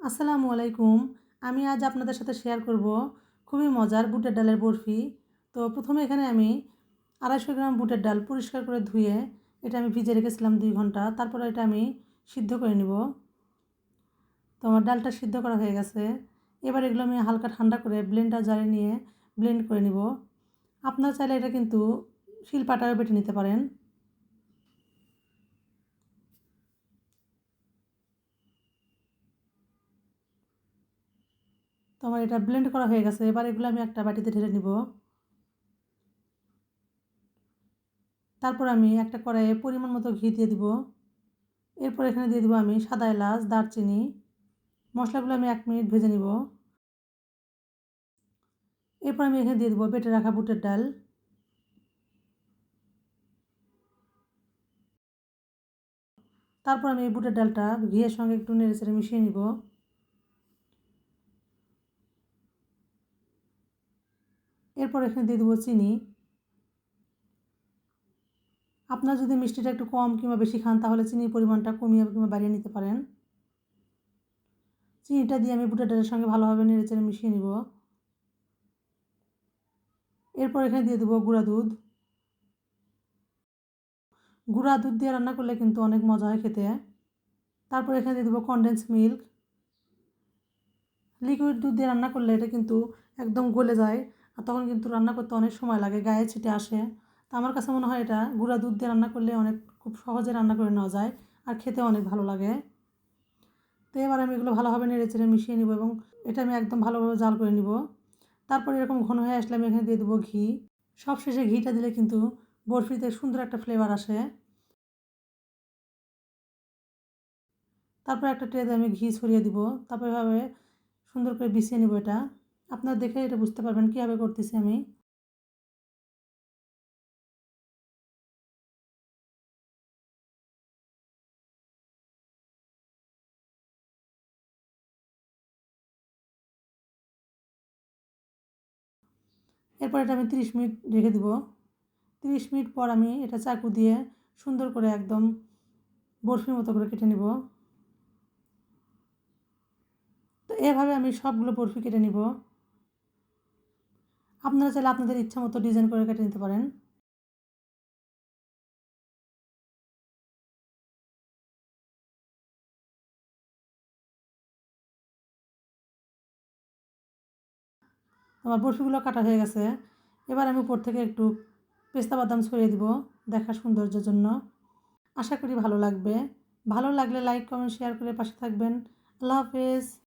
আসসালামু আলাইকুম। আমি আজ আপনাদের সাথে শেয়ার করব খুবই মজার বুটের ডালের বরফি। তো প্রথমে এখানে আমি আড়াইশো গ্রাম বুটের ডাল পরিষ্কার করে ধুয়ে এটা আমি ভিজে রেখেছিলাম দুই ঘণ্টা। তারপরে এটা আমি সিদ্ধ করে নিব। তো আমার ডালটা সিদ্ধ করা হয়ে গেছে। এবার এগুলো আমি হালকা ঠান্ডা করে ব্লেন্ডার জারে নিয়ে ব্লেন্ড করে নিব। আপনার চাইলে এটা কিন্তু শিলপাটাও বেটে নিতে পারেন। তো আমার এটা ব্লেন্ড করা হয়ে গেছে। এবার এগুলো আমি একটা বাটিতে ঢেলে নিব। তারপর আমি একটা কড়াইয়ে পরিমাণ মতো ঘি দিয়ে দিব। এরপর এখানে দিয়ে দিব আমি সাদা এলাচ, দারচিনি। মশলাগুলো আমি এক মিনিট ভেজে নিব। এরপর আমি এখানে দিয়ে দেবো বেটে রাখা বুটের ডাল। তারপর আমি এই বুটের ডালটা ঘিয়ের সঙ্গে একটু নেড়ে চেড়ে মিশিয়ে নিব। এরপর এখানে দিয়ে দেবো চিনি। আপনার যদি মিষ্টিটা একটু কম কিংবা বেশি খান, তাহলে চিনির পরিমাণটা কমিয়ে কিংবা বাড়িয়ে নিতে পারেন। চিনিটা দিয়ে আমি বুটের ডালের সঙ্গে ভালোভাবে নেড়েচেড়ে মিশিয়ে নিব। এরপর এখানে দিয়ে দেবো গুঁড়া দুধ। গুঁড়া দুধ দিয়ে রান্না করলে কিন্তু অনেক মজা হয় খেতে। তারপর এখানে দিয়ে দেবো কনডেন্স মিল্ক লিকুইড দুধ দিয়ে রান্না করলে এটা কিন্তু একদম গলে যায়। আর তখন কিন্তু রান্না করতে অনেক সময় লাগে, গায়ে ছিটে আসে। তো আমার কাছে মনে হয় এটা, গুঁড়া দুধ দিয়ে রান্না করলে অনেক, খুব সহজে রান্না করে নেওয়া যায় আর খেতে অনেক ভালো লাগে। তো এবার আমি এগুলো ভালোভাবে নেড়ে চেড়ে মিশিয়ে নিব এবং এটা আমি একদম ভালোভাবে জাল করে নিব। তারপর এরকম ঘন হয়ে আসলে আমি এখানে দিয়ে দেবো ঘি। সব শেষে ঘিটা দিলে কিন্তু বরফিতে সুন্দর একটা ফ্লেভার আসে। তারপর একটা ট্রেতে আমি ঘি ছড়িয়ে দিব। তারপর এভাবে সুন্দর করে বিছিয়ে নিব এটা। আপনারা দেখে এটা বুঝতে পারবেন কীভাবে করতেছি আমি। এরপর এটা আমি তিরিশ মিনিট রেখে দিব। তিরিশ মিনিট পর আমি এটা চাকু দিয়ে সুন্দর করে একদম বরফির মতো করে কেটে নিব। তো এভাবে আমি সবগুলো বরফি কেটে নিব। আপনারা চাইলে আপনাদের ইচ্ছা মতো ডিজাইন করে কেটে নিতে পারেন। আমার বরফিগুলো কাটা হয়ে গেছে। এবার আমি উপর থেকে একটু পেস্তা বাদাম ছড়িয়ে দিব দেখার সৌন্দর্যের জন্য। আশা করি ভালো লাগবে। ভালো লাগলে লাইক কমেন্ট শেয়ার করে পাশে থাকবেন। আল্লাহ হাফেজ।